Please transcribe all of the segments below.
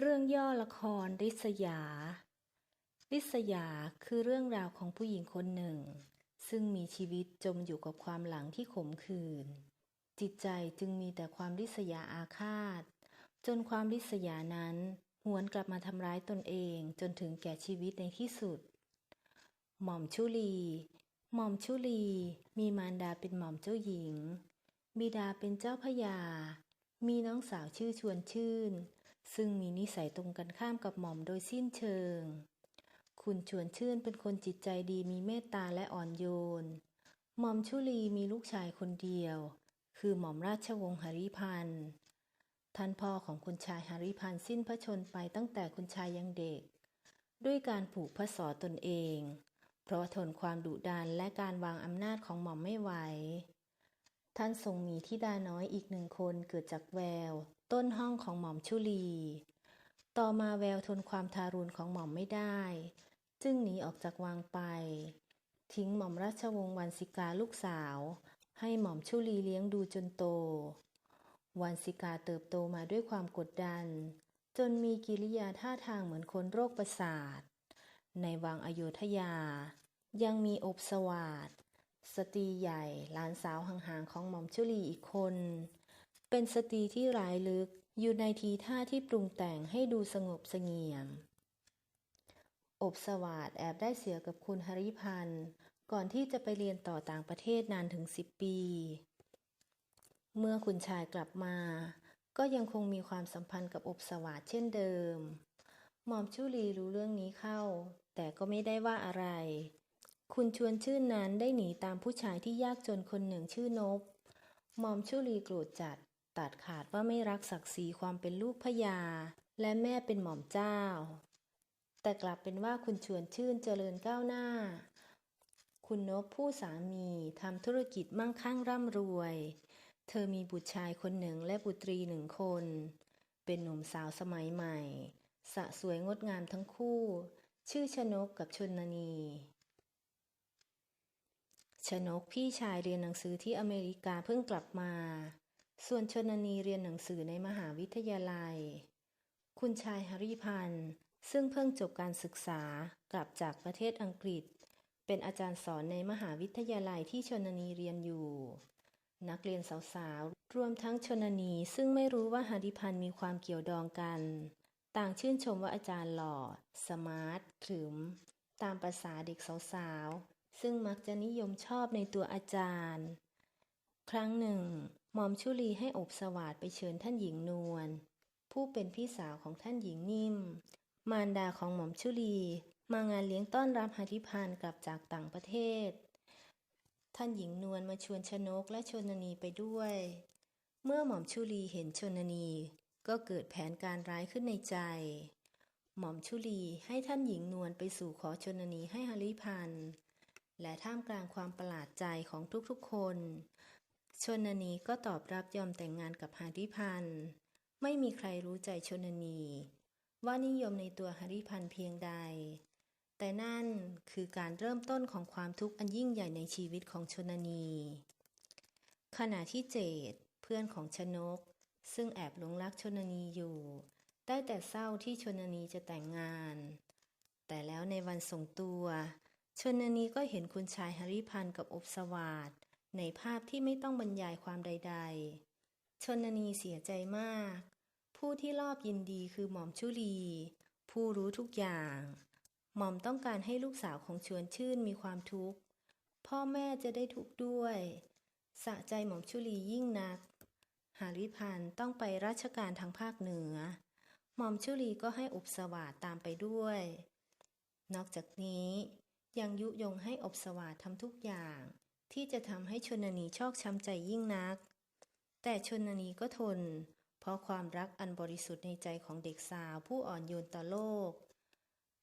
เรื่องย่อละครริษยา ริษยาคือเรื่องราวของผู้หญิงคนหนึ่ง ซึ่งมีชีวิตจมอยู่กับความหลังที่ขมขื่นจิตใจจึงมีแต่ความริษยาอาฆาต จนความริษยานั้นหวนกลับมาทำร้ายตนเองจนถึงแก่ชีวิตในที่สุด หม่อมชุลี หม่อมชุลี มีมารดาเป็นหม่อมเจ้าหญิง บิดาเป็นเจ้าพระยา มีน้องสาวชื่อชวนชื่น ซึ่งมีนิสัยตรงกันข้ามกับหม่อมโดยสิ้นเชิง คุณชวนชื่นเป็นคนจิตใจดีมีเมตตาและอ่อนโยน หม่อมชุลีมีลูกชายคนเดียว คือหม่อมราชวงศ์หริพันธ์ท่านพ่อของคุณชายหริพันธ์สิ้นพระชนไปตั้งแต่คุณชายยังเด็ก ด้วยการผูกพระศรตนเอง เพราะทนความดุดันและการวางอำนาจของหม่อมไม่ไหว ท่านทรงมีธิดาน้อยอีกหนึ่งคนเกิดจากแวว ต้นห้องของหม่อมชุลี ต่อมาแววทนความทารุณของหม่อมไม่ได้ จึงหนีออกจากวังไป ทิ้งหม่อมราชวงศ์วันสิกาลูกสาว ให้หม่อมชุลีเลี้ยงดูจนโต วันสิกาเติบโตมาด้วยความกดดัน จนมีกิริยาท่าทางเหมือนคนโรคประสาท ในวังอโยธยา ยังมีอบสวาด สตรีใหญ่หลานสาวห่างๆของหม่อมชุลีอีกคน เป็นสตรีที่ร้ายลึกอยู่ในทีท่าที่ปรุงแต่งให้ดูสงบเสงี่ยม อบสวาดแอบได้เสียกับคุณหริพันธ์ก่อนที่จะไปเรียนต่อต่างประเทศนานถึงสิบปี เมื่อคุณชายกลับมา ก็ยังคงมีความสัมพันธ์กับอบสวาดเช่นเดิม หม่อมชุลีรู้เรื่องนี้เข้า แต่ก็ไม่ได้ว่าอะไร คุณชวนชื่นนั้นได้หนีตามผู้ชายที่ยากจนคนหนึ่งชื่อนบมอมชุลีโกรธจัด ตัดขาดว่าไม่รักศักดิ์ศรีความเป็นลูกพญาและแม่เป็นหม่อมเจ้า แต่กลับเป็นว่าคุณชวนชื่นเจริญก้าวหน้า คุณนบผู้สามีทำธุรกิจมั่งคั่งร่ำรวย เธอมีบุตรชายคนหนึ่งและบุตรีหนึ่งคน เป็นหนุ่มสาวสมัยใหม่ สะสวยงดงามทั้งคู่ ชื่อชนกกับชนนี ชนกพี่ชายเรียนหนังสือที่อเมริกาเพิ่งกลับมา ส่วนชนนีเรียนหนังสือในมหาวิทยาลัย คุณชายหริพันธ์ซึ่งเพิ่งจบการศึกษากลับจากประเทศอังกฤษ เป็นอาจารย์สอนในมหาวิทยาลัยที่ชนนีเรียนอยู่ นักเรียนสาวๆ รวมทั้งชนนีซึ่งไม่รู้ว่าหริพันธ์มีความเกี่ยวดองกัน ต่างชื่นชมว่าอาจารย์หล่อ สมาร์ทขรึม ตามประษาเด็กสาวๆ ซึ่งมักจะนิยมชอบในตัวอาจารย์ ครั้งหนึ่งหม่อมชุลีให้อบสวาดไปเชิญท่านหญิงนวลผู้เป็นพี่สาวของท่านหญิงนิ่ม มารดาของหม่อมชุลี มางานเลี้ยงต้อนรับหริพันกลับจากต่างประเทศ ท่านหญิงนวลมาชวนชนกและชนนีไปด้วย เมื่อหม่อมชุลีเห็นชนนีก็เกิดแผนการร้ายขึ้นในใจ หม่อมชุลีให้ท่านหญิงนวลไปสู่ขอชนนีให้หริพันธ์ และท่ามกลางความประหลาดใจของทุกๆคน ชนนีก็ตอบรับยอมแต่งงานกับหริพันธ์ไม่มีใครรู้ใจชนนี ว่านิยมในตัวหริพันธ์เพียงใด แต่นั่นคือการเริ่มต้นของความทุกข์อันยิ่งใหญ่ในชีวิตของชนนี ขณะที่เจดเพื่อนของชนก ซึ่งแอบหลงรักชนนีอยู่ได้แต่เศร้าที่ชนนีจะแต่งงาน แต่แล้วในวันส่งตัว ชนนีก็เห็นคุณชายหริพันธ์กับอบสวาดในภาพที่ไม่ต้องบรรยายความใด ๆ ชนนีเสียใจมาก ผู้ที่รอบยินดีคือหม่อมชุลี ผู้รู้ทุกอย่าง หม่อมต้องการให้ลูกสาวของชวนชื่นมีความทุกข์ พ่อแม่จะได้ทุกข์ด้วย สะใจหม่อมชุลียิ่งนัก หาริพันธ์ต้องไปราชการทางภาคเหนือ หม่อมชุลีก็ให้อบสวาดตามไปด้วย นอกจากนี้ ยังยุยงให้อบสวาดทำทุกอย่าง ที่จะทำให้ชนนีชอกช้ำใจยิ่งนัก แต่ชนนีก็ทน เพราะความรักอันบริสุทธิ์ในใจของเด็กสาวผู้อ่อนโยนต่อโลก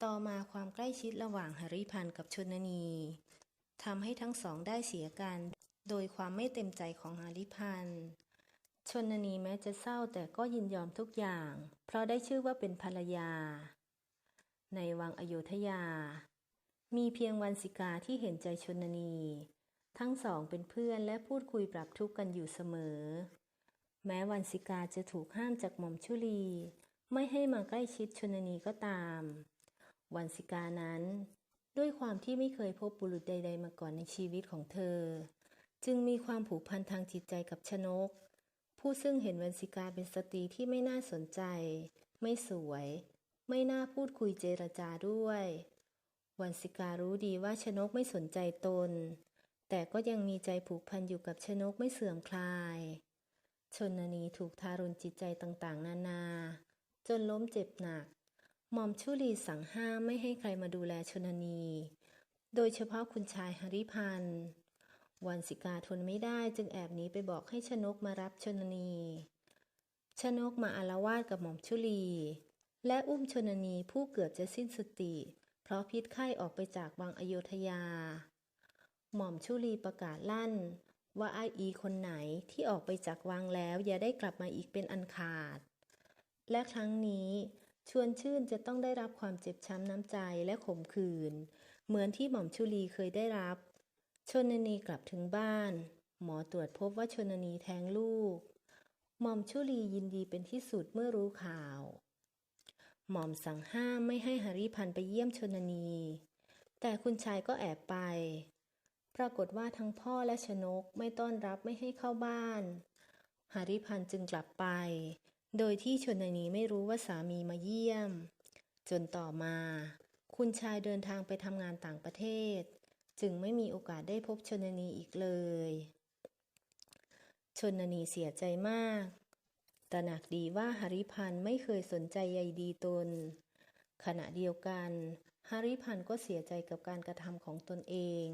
ต่อมาความใกล้ชิดระหว่างหริพันธ์กับชนนีทำให้ทั้งสองได้เสียกัน โดยความไม่เต็มใจของหริพันธ์ชนนีแม้จะเศร้าแต่ก็ยินยอมทุกอย่าง เพราะได้ชื่อว่าเป็นภรรยา ในวังอโยธยา มีเพียงวันสิกาที่เห็นใจชนนี ทั้งสองเป็นเพื่อนและพูดคุยปรับทุกข์กันอยู่เสมอ แม้วันสิกาจะถูกห้ามจากหม่อมชุลี ไม่ให้มาใกล้ชิดชนนีก็ตาม วันสิกานั้น ด้วยความที่ไม่เคยพบบุรุษใด ๆ มาก่อนในชีวิตของเธอ จึงมีความผูกพันทางจิตใจกับชนก ผู้ซึ่งเห็นวันสิกาเป็นสตรีที่ไม่น่าสนใจ ไม่สวย ไม่น่าพูดคุยเจรจาด้วย วันสิการู้ดีว่าชนกไม่สนใจตน แต่ก็ยังมีใจผูกพันอยู่กับชนกไม่เสื่อมคลาย ชนนีถูกทารุณจิตใจต่างๆ นานา จนล้มเจ็บหนักหม่อมชุลีสั่งห้ามไม่ให้ใครมาดูแลชนนี โดยเฉพาะคุณชายหริพันธ์ วันสิกาทนไม่ได้จึงแอบหนีไปบอกให้ชนกมารับชนนี ชนกมาอาละวาดกับหม่อมชุลี และอุ้มชนนีผู้เกือบจะสิ้นสติ ราะพิษไข้ออกไปจากวังอโยธยา หม่อมชุลีประกาศลั่น ว่าไออีคนไหนที่ออกไปจากวังแล้วอย่าได้กลับมาอีกเป็นอันขาด และครั้งนี้ชวนชื่นจะต้องได้รับความเจ็บช้ำน้ำใจและขมขื่นเหมือนที่หม่อมชุลีเคยได้รับ ชนนีกลับถึงบ้าน หมอตรวจพบว่าชนนีแท้งลูก หม่อมชุลียินดีเป็นที่สุดเมื่อรู้ข่าว หม่อมสั่งห้ามไม่ให้หริพันไปเยี่ยมชนนี แต่คุณชายก็แอบไป ปรากฏว่าทั้งพ่อและชนกไม่ต้อนรับไม่ให้เข้าบ้าน หริพันจึงกลับไป โดยที่ชนนีไม่รู้ว่าสามีมาเยี่ยม จนต่อมา คุณชายเดินทางไปทำงานต่างประเทศ จึงไม่มีโอกาสได้พบชนนีอีกเลย ชนนีเสียใจมาก ตระหนักดีว่าหริพันธ์ไม่เคยสนใจใยดีตน ขณะเดียวกันหริพันธ์ก็เสียใจกับการกระทำของตนเอง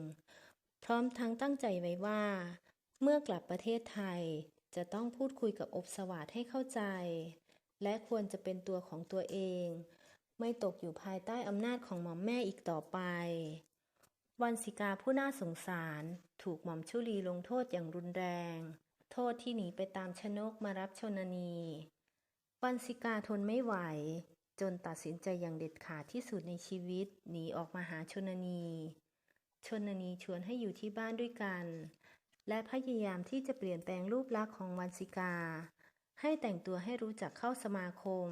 พร้อมทั้งตั้งใจไว้ว่า เมื่อกลับประเทศไทยจะต้องพูดคุยกับอบสวาทให้เข้าใจ และควรจะเป็นตัวของตัวเอง ไม่ตกอยู่ภายใต้อำนาจของหม่อมแม่อีกต่อไปวันสิกาผู้น่าสงสารถูกหม่อมชุลีลงโทษอย่างรุนแรง โทษที่หนีไปตามชนกมารับชนนีวันสิกาทนไม่ไหว จนตัดสินใจอย่างเด็ดขาดที่สุดในชีวิตหนีออกมาหาชนนี ชนนีชวนให้อยู่ที่บ้านด้วยกัน และพยายามที่จะเปลี่ยนแปลงรูปลักษณ์ของวันสิกา ให้แต่งตัวให้รู้จักเข้าสมาคม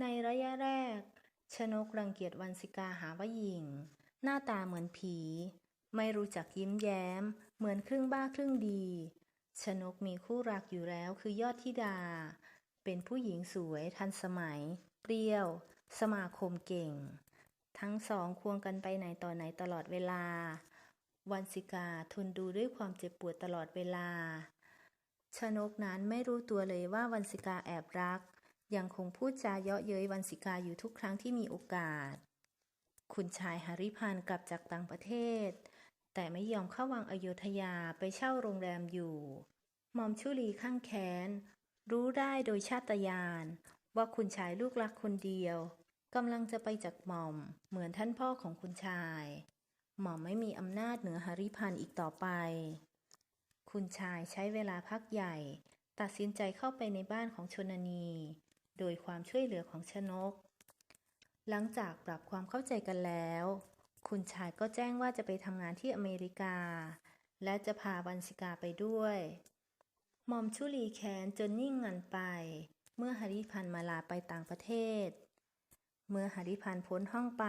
ในระยะแรก ชนกรังเกียจวันสิกาหาว่าหญิง หน้าตาเหมือนผี ไม่รู้จักยิ้มแย้ม เหมือนครึ่งบ้าครึ่งดี ชนกมีคู่รักอยู่แล้วคือยอดธิดา เป็นผู้หญิงสวยทันสมัย เปรี้ยว สมาคมเก่ง ทั้งสองควงกันไปไหนต่อไหนตลอดเวลา วันสิกาทนดูด้วยความเจ็บปวดตลอดเวลา ชนกนั้นไม่รู้ตัวเลยว่าวันสิกาแอบรัก ยังคงพูดจาเยาะเย้ยวันสิกาอยู่ทุกครั้งที่มีโอกาส คุณชายหาริพันกลับจากต่างประเทศ แต่ไม่ยอมเข้าวังอโยธยาไปเช่าโรงแรมอยู่หม่อมชุลีข้างแค้น รู้ได้โดยชาตญาณว่าคุณชายลูกรักคนเดียวกำลังจะไปจากหม่อมเหมือนท่านพ่อของคุณชาย หม่อมไม่มีอำนาจเหนือหริพันธ์อีกต่อไป คุณชายใช้เวลาพักใหญ่ ตัดสินใจเข้าไปในบ้านของชนนี โดยความช่วยเหลือของชนก หลังจากปรับความเข้าใจกันแล้ว คุณชายก็แจ้งว่าจะไปทำงานที่อเมริกา และจะพาวันสิกาไปด้วยหม่อมชุลีแค้นจนนิ่งงันไป เมื่อหริพันธ์มาลาไปต่างประเทศ เมื่อหริพันธ์พ้นห้องไป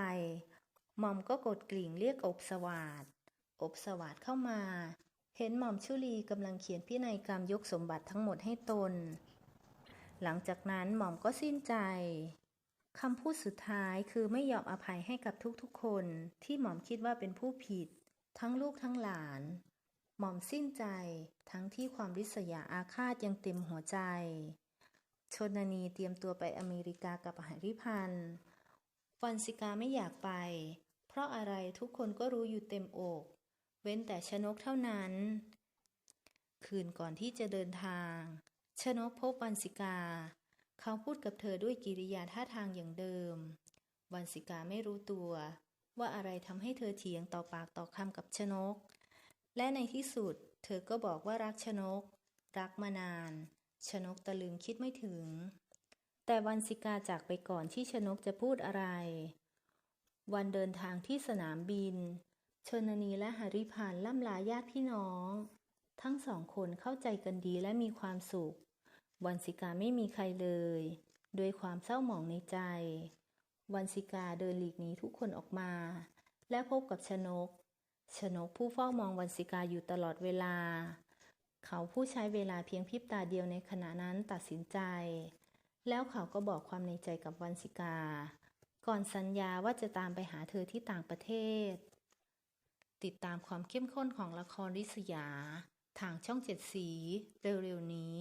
หม่อมก็กดกลิ่งเรียกอบสวาดอบสวาดเข้ามา เห็นหม่อมชุลีกำลังเขียนพินัยกรรมยกสมบัติทั้งหมดให้ตน หลังจากนั้นหม่อมก็สิ้นใจ คำพูดสุดท้ายคือไม่ยอมอภัยให้กับทุกๆ คนที่หม่อมคิดว่าเป็นผู้ผิด ทั้งลูกทั้งหลาน หม่อมสิ้นใจทั้งที่ความริษยาอาฆาตยังเต็มหัวใจ ชนนีเตรียมตัวไปอเมริกากับหริพันธ์วันสิกาไม่อยากไป เพราะอะไรทุกคนก็รู้อยู่เต็มอก เว้นแต่ชนกเท่านั้น คืนก่อนที่จะเดินทาง ชนกพบวันสิกา เขาพูดกับเธอด้วยกิริยาท่าทางอย่างเดิม วันสิกาไม่รู้ตัว ว่าอะไรทำให้เธอเถียงต่อปากต่อคำกับชนก และในที่สุด เธอก็บอกว่ารักชนก รักมานาน ชนกตะลึงคิดไม่ถึง แต่วันสิกาจากไปก่อนที่ชนกจะพูดอะไร วันเดินทางที่สนามบิน ชนนีและหริพันล่ำลาญาติพี่น้อง ทั้งสองคนเข้าใจกันดีและมีความสุข วันสิกาไม่มีใครเลย ด้วยความเศร้าหมองในใจ วันสิกาเดินหลีกหนีทุกคนออกมา และพบกับชนก ชนกผู้เฝ้ามองวันสิกาอยู่ตลอดเวลา เขาผู้ใช้เวลาเพียงพริบตาเดียวในขณะนั้นตัดสินใจ แล้วเขาก็บอกความในใจกับวันสิกา ก่อนสัญญาว่าจะตามไปหาเธอที่ต่างประเทศ ติดตามความเข้มข้นของละครริษยา ทางช่องเจ็ดสี เร็วๆนี้